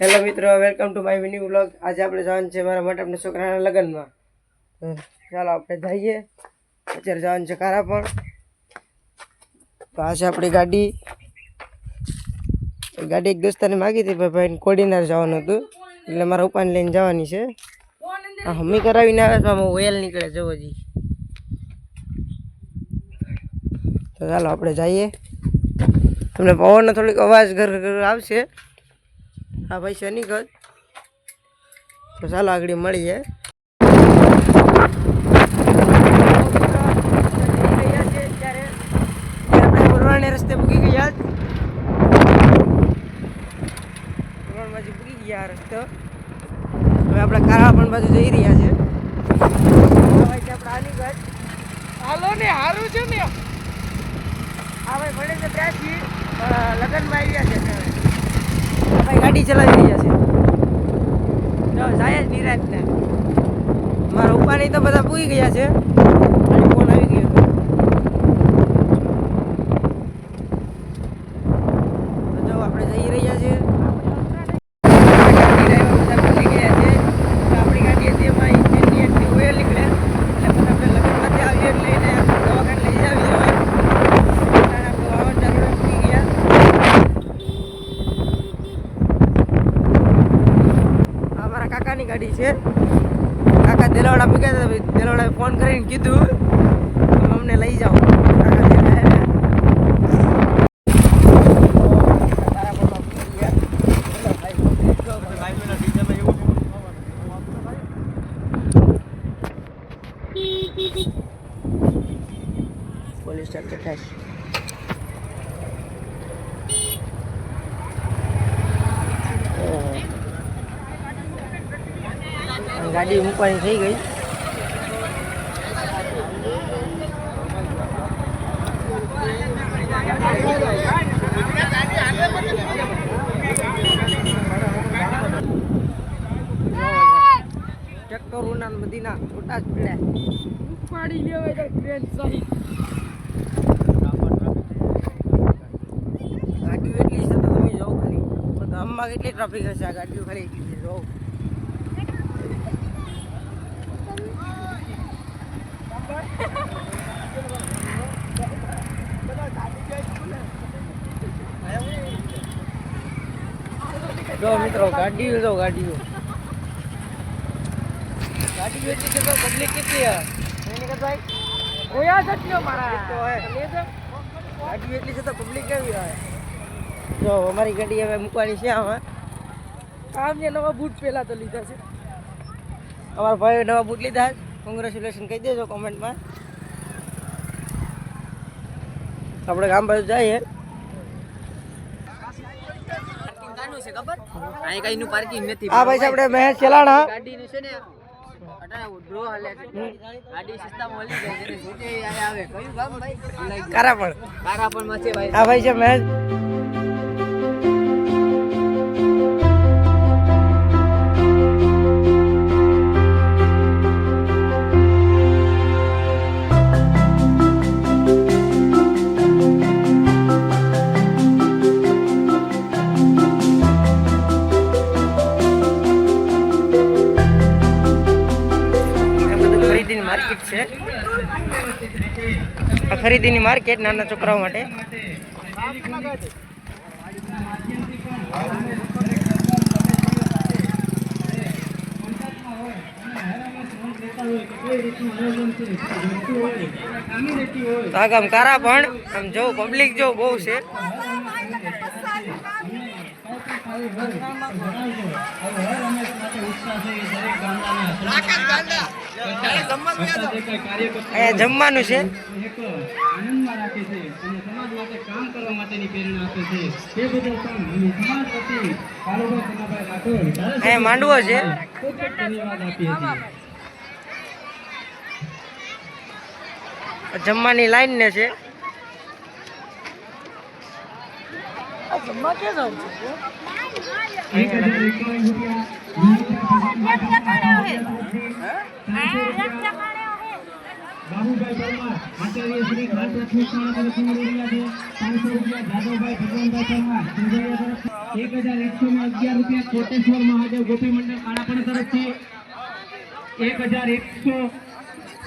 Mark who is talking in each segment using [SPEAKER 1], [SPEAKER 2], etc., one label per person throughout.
[SPEAKER 1] Hello મિત્રો welcome to my mini vlog આજે આપણે જવાનું છે મારા મોટાપના છોકરાના લગ્નમાં. ચાલો આપણે જઈએ. અત્યારે જવાનું છે કારા પણ. તો આ આપણી ગાડી ગાડી એક દોસ્તાને માગી હતી ભાઈ ભાઈને કોડીનાર જવાનું હતું. એટલે મારા ઉપાને લઈને જવાની છે. આ હમી કરાવીને આવે તો આમાં ઓઇલ નીકળે જવો જી. તો ચાલો આપણે જઈએ. તમને પવનનો થોડીક અવાજ ઘર ઘર આવશે. હા, ભાઈ શનિગઢ તો ચાલો આગળ મળીએ. રસ્તે ભૂકી ગયા. બાજુ પૂકી ગયા રસ્તો. હવે આપણે કારા પણ બાજુ જઈ રહ્યા છે. આપણે આની હાલો ને સારું છે ને. હા, ભાઈ ભણે ત્યાંથી લગ્નમાં આવ્યા છે ગાડી ચલાવી રહ્યા છે. જાય જ નિરાજ ને મારા ઉપાડી તો બધા પૂરી ગયા છે ખાલી ફોન આવી ગયો હતો તો જો આપણે જઈ રહ્યા છીએ ગાડી driver બધા પૂરી ગયા છે તો આપણી ગાડી હતી એમાં એની એટલી ઓઇલ નીકળે એટલે પછી આપણે લગ્નમાંથી આવીએ એટલે એને દવાખાને લઈ જાવી જોઈએ કારણ આપણે વાવણ ચાલુ પૂરી ગયા આ મારા કાકાની ગાડી છે. કાકા દેલાવાડા મૂક્યા હતા ફોન કરીને કીધું અમને લઈ જાઓ કાકા ત્યાં આવ્યા. તારા પપ્પા પૂછી ગયા. બોલો ભાઈ. પોલીસ સ્ટેશન થાય ગાડી મૂકવાની થઈ ગઈ. ટ્રેક્ટર ને બધીના છોટા જ પડ્યા.
[SPEAKER 2] ઉપાડી લેવાય તો ટ્રેન સહી.
[SPEAKER 1] ગાડીઓ એટલી છે તો તમે જોવો ખાલી. ગામમાં કેટલી ટ્રાફિક હશે આ ગાડીઓ ખાલી એટલી છે જોવો જો મિત્રો ગાડીઓ જો ગાડીઓ. ગાડીઓ એટલી તો પબ્લિક કેટલી કરતા
[SPEAKER 2] ઓયા જટલો મારા.
[SPEAKER 1] તો હે ગાડીઓ એટલી છે તો પબ્લિક કેવી હોય? જો અમારી ગાડી હવે મૂકવાની છે આમાં.
[SPEAKER 2] કામ ને નવા બૂટ પેલા તો લીધા છે.
[SPEAKER 1] અમારા ભાઈ નવા બૂટ લીધા કોંગ્રેચ્યુલેશન કહી દેજો કોમેન્ટમાં આપણે ગામ બાજુ જઈએ.
[SPEAKER 2] અહીં કઈ નું પાર્કિંગ નથી.
[SPEAKER 1] આ ભાઈ છે આપણે મહેશ ચલાણા.
[SPEAKER 2] ગાડી નું છે ને કારાપણ ડ્રો હાલે છે. ગાડી સસ્તા મળી જાય છે જોતે આયા આવે કયું ગામ ભાઈ?
[SPEAKER 1] કારા પણ
[SPEAKER 2] માં છે ભાઈ.
[SPEAKER 1] આ ભાઈ છે મહેશ. ખરીદીની માર્કેટ નાના છોકરાઓ માટે. આગામ કારા પણ આમ જો પબ્લિક જો બહુ છે. જમવાનું છે.
[SPEAKER 3] આનંદમાં રાખે છે અને સમાજ માટે કામ કરવા માટેની પ્રેરણા આપે છે. તે બધું કામ અમે સમાજ વતી કાળુભાઈ કમાભાઈ રાઠોડ
[SPEAKER 1] અહીંયા માંડવો છે.
[SPEAKER 3] ખૂબ ખૂબ ધન્યવાદ આપીએ છીએ.
[SPEAKER 1] જમવાની લાઈન ને છે.
[SPEAKER 2] જમવા કે જાવ
[SPEAKER 3] એક હજાર એકસો ને અગિયાર રૂપિયા કોટેશ્વર મહાદેવ ગોપી મંડળ કાળાપણ તરફથી એક હજાર એકસો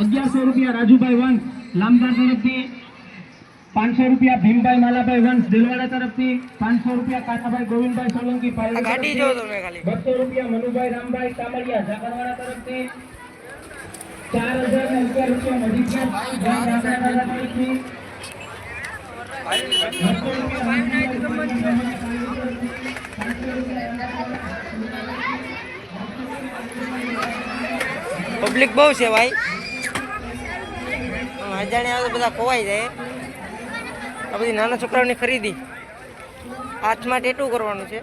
[SPEAKER 3] અગિયારસો રૂપિયા રાજુભાઈ વંશ, લાંબા તરફથી પાંચસો રૂપિયા ભીમભાઈ માલાભાઈ વંશ દિલવાડા તરફથી પાંચસો રૂપિયા કાકાભાઈ ગોવિંદભાઈ સોલંકી બસો રૂપિયા મનુભાઈ રામભાઈ કામડિયા ઝાકરવાડા તરફથી ચાર હજાર ને અગિયાર રૂપિયા
[SPEAKER 1] પબ્લિક બહુ છે ભાઈ. અજાણ્યા બધા ખોવાઈ જાય. આ બધી નાના છોકરાઓની ખરીદી. હાથમાં ટેટું કરવાનું છે.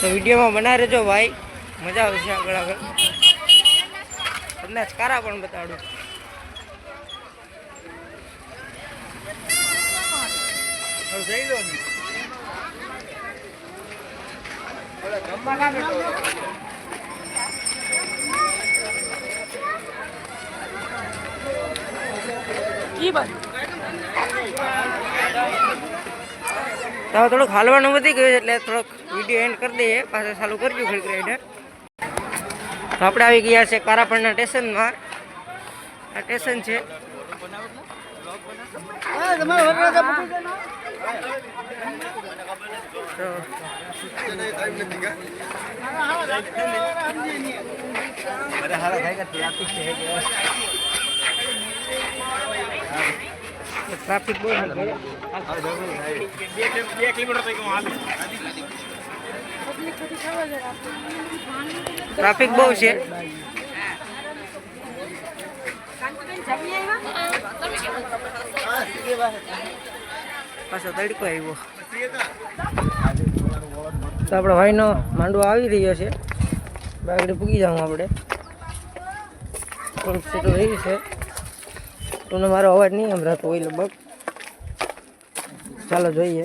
[SPEAKER 1] તો વિડીયોમાં બનાવી રહેજો ભાઈ. મજા આવશે આગળ આગળ. તમને કારા પણ બતાડું. તો. હવે થોડુંક હાલવાનું વધી ગયું છે એટલે થોડોક વીડિયો એન્ડ કરી દઈએ. પાછું ચાલુ કરજો ઘડીક તો આપણે આવી ગયા છે કારાપણના સ્ટેશનમાં આ સ્ટેશન છે. તો. ટ્રાફિક બહુ છે. ટ્રાફિક બહુ છે. પાછો તડકો આવ્યો. તો આપણો ભાઈનો માંડવો આવી રહ્યો છે. આગળ પૂગી જાઉં આપણે. થોડુંક સેટું રહ્યું છે. તમને મારો અવાજ નહીં સંભળાતો હોય લગભગ. ચાલો જોઈએ.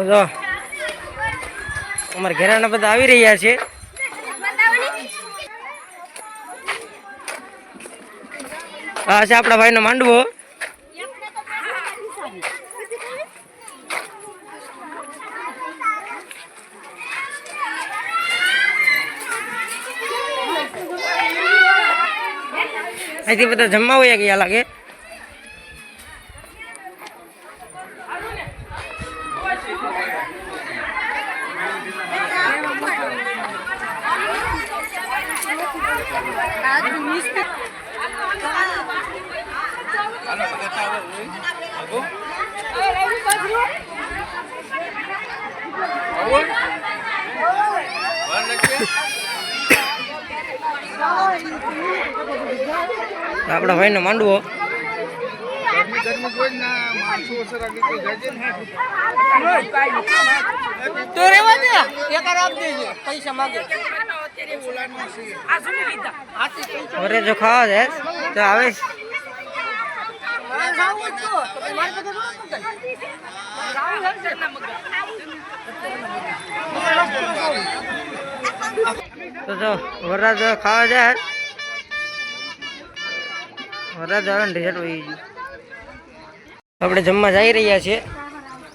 [SPEAKER 1] તો જો, અમારા ઘેરાના બધા આવી રહ્યા છે. આ છે આપણા ભાઈનો માંડવો. અહીંથી બધા જમવા હોય ગયા લાગે. આપણા ભાઈનો માંડવો. તો રેવા દે એકાર આપ દેજે પૈસા માંગે. અરે જો ખાવા છે તો આવે. તો જો, વરરાજ ખાવા જાય વરરાજ આવે ને રિઝલ્ટ વહી ગયું. આપણે જમવા જઈ રહ્યા છીએ.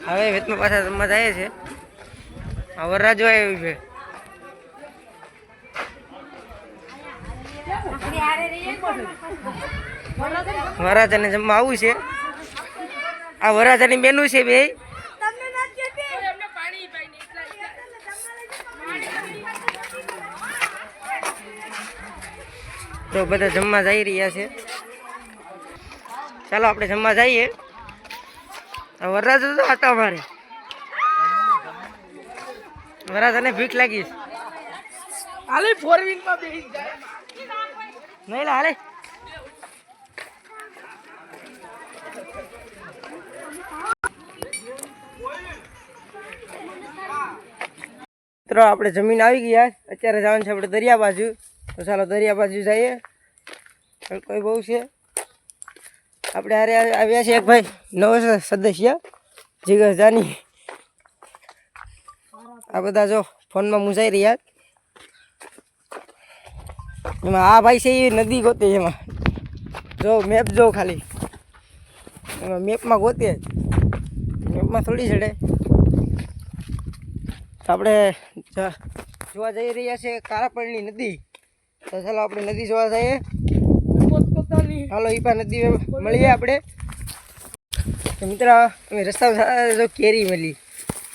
[SPEAKER 1] હવે વેતમાં પાછા જમવા જઈએ છે આ વરરાજ આવ્યું છે. વરરાજ અને જમવા આવું છે. આ વરાજાની બેનું છે બે. તો બધા જમવા જઈ રહ્યા છે. ચાલો આપણે જમવા જઈએ. આ વરરાજો તો હતા અમારે. વરરાજાને ભીખ લાગી
[SPEAKER 4] હાલે ફોર વ્હીલ બેસી જાય.
[SPEAKER 1] નહીં હાલે. મિત્રો, આપણે જમીન આવી ગયા. અત્યારે જવાનું છે આપણે દરિયા બાજુ. તો ચાલો દરિયા બાજુ જઈએ. કોઈ બહુ છે. આપણે હારે આવ્યા છે એક ભાઈ, નવો સદસ્ય જીગર જાની આ બધા જો ફોનમાં મૂંઝાઈ રહ્યા. એમાં આ ભાઈ છે એ નદી ગોતે એમાં. જો મેપ જો ખાલી. એમાં મેપમાં ગોતે. મેપમાં થોડી ચડે. તો આપણે જોવા જઈ રહ્યા છે કારાપણની નદી. તો ચાલો આપણે નદી જોવા જઈએ. હાલો ઈપા નદી મળીએ આપણે. મિત્ર, અમે રસ્તામાં કેરી મળી.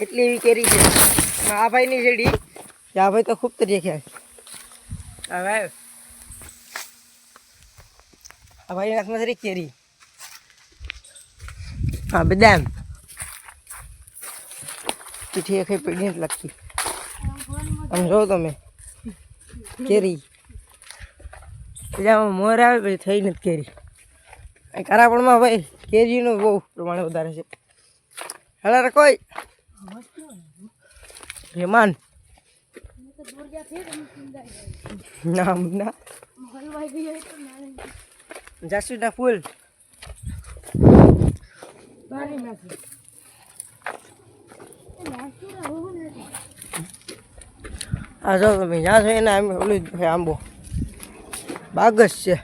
[SPEAKER 1] એટલી એવી કેરી છે? આ ભાઈની જેડી. આ ભાઈ તો ખૂબ તરીકે ખ્યાલ ભાઈ. આ ભાઈ હાથમાં કેરી. હા, બદામ. પીઠી ખાઈ પીડી નથી લાગતી. આમ જો તમે. કેરી. પેલામાં મોર આવે પછી થઈ નથી કેરી. કારાપણમાં ભાઈ, કેરીનું બહુ પ્રમાણ વધારે છે. હાલા કોઈ. રહેમાન ના ના જાસુના ફૂલ. આ જો તમે જ્યાં છો એને આમ ઓલું છે, આંબો. બાગ જ છે.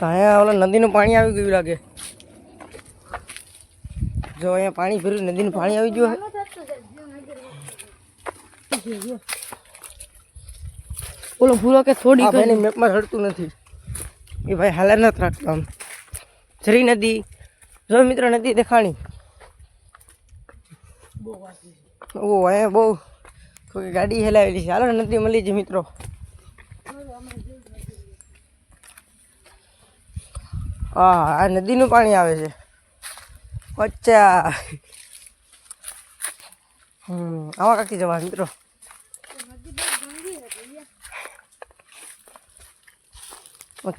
[SPEAKER 1] અહીંયા ઓલા નદીનું પાણી આવી ગયું લાગે. જો અહીંયા પાણી ભર્યું, નદીનું પાણી આવી ગયું હે.
[SPEAKER 4] ઓલો ભૂલો કે થોડી
[SPEAKER 1] ભાઈને મેપમાં ચડતું નથી. એ ભાઈ હાલા નથી રાખતો આમ. જરી નદી. જો મિત્ર નદી દેખાણી. ઓ અહીંયા બહુ કોઈ ગાડી હેલાવેલી છે. હાલો નદી મળી છે મિત્રો. હા આ નદીનું પાણી આવે છે. અચ્છા. હમ આવા કાકી જવા મિત્રો.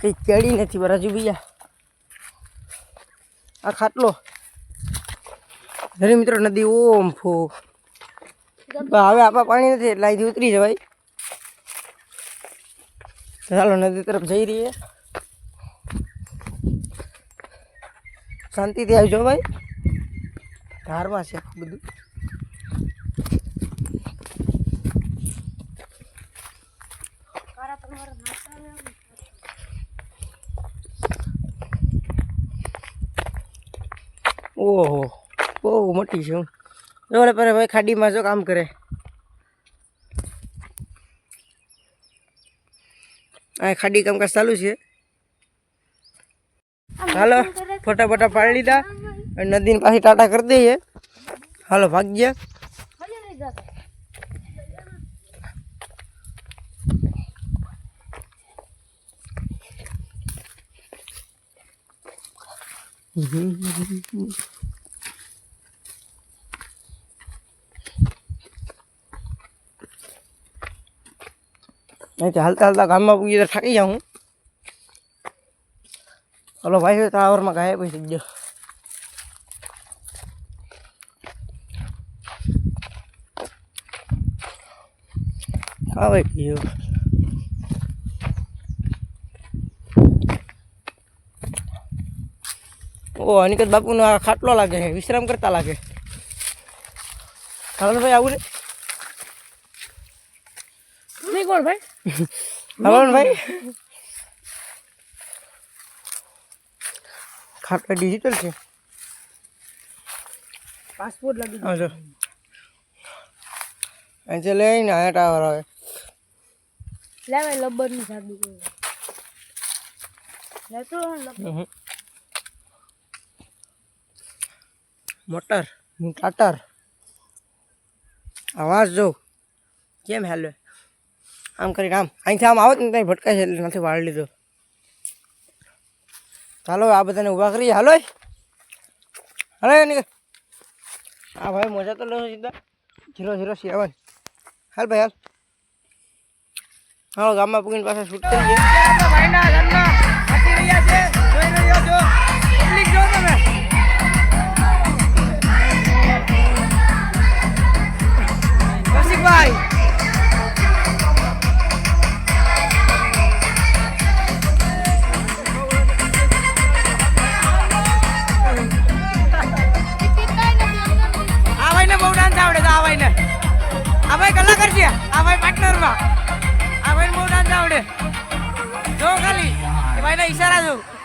[SPEAKER 1] કઈ કેળી નથી વરાજુ ભૈયા આ ખાટલો. ધરે મિત્રો નદી ઓમ ફો. હવે આપા પાણી નથી, એટલે અહીંથી ઉતરી જવાય. ચાલો, નદી તરફ જઈ રહીએ. શાંતિથી આવજો ભાઈ. ધારમાં છે બધું. ઓહો બહુ મોટી છે જોડે પર ભાઈ ખાડીમાં જો કામ કરે. આ ખાડી કામકાજ ચાલુ છે. હાલો ફોટા ફોટા પાડી લીધા. નદીની પાછી ટાટા કરી દઈએ. હાલો ભાગ્ય. અહીંથી હાલતા હાલતા ગામમાં પૂગી તો થાકી જાઉં હલો ભાઈ ટાવરમાં ગાયબ થઈ ગયો આવે ગયો ઓ અનિકત બાપુનો આ ખાટલો લાગે છે વિશ્રામ કરતા લાગે ભાઈ આવું ને
[SPEAKER 4] નહીં કોણ ભાઈ?
[SPEAKER 1] ભાઈ. ખાટલો ડિજિટલ છે.
[SPEAKER 4] પાસપોર્ટ લાગી
[SPEAKER 1] હા જો. અહીંથી લઈને અહીંયા ટાવર આવે.
[SPEAKER 4] લેવાય લબ્બરની લબ્બર સાબી લેતો લબ્બર.
[SPEAKER 1] હમ. મોટર, હું ટાટર અવાજ જો, કેમ હેલો? આમ કરીને આમ, અહીંથી આમ આવો ને ત્યાં ભટકાય છે, એટલે નથી વાળી લીધો. ચાલો, આ બધાને ઊભા કરીએ. હાલો. હાલો હા ભાઈ મોજા તો લો સીધા. ઝીરો ઝીરો સેવન હાલ ભાઈ, હાલ. હાલો, ગામમાં પૂગીને પાછા શૂટ ભાઈ કલાકાર છે આ ભાઈ પાર્ટનરમાં આ ભાઈને બહુ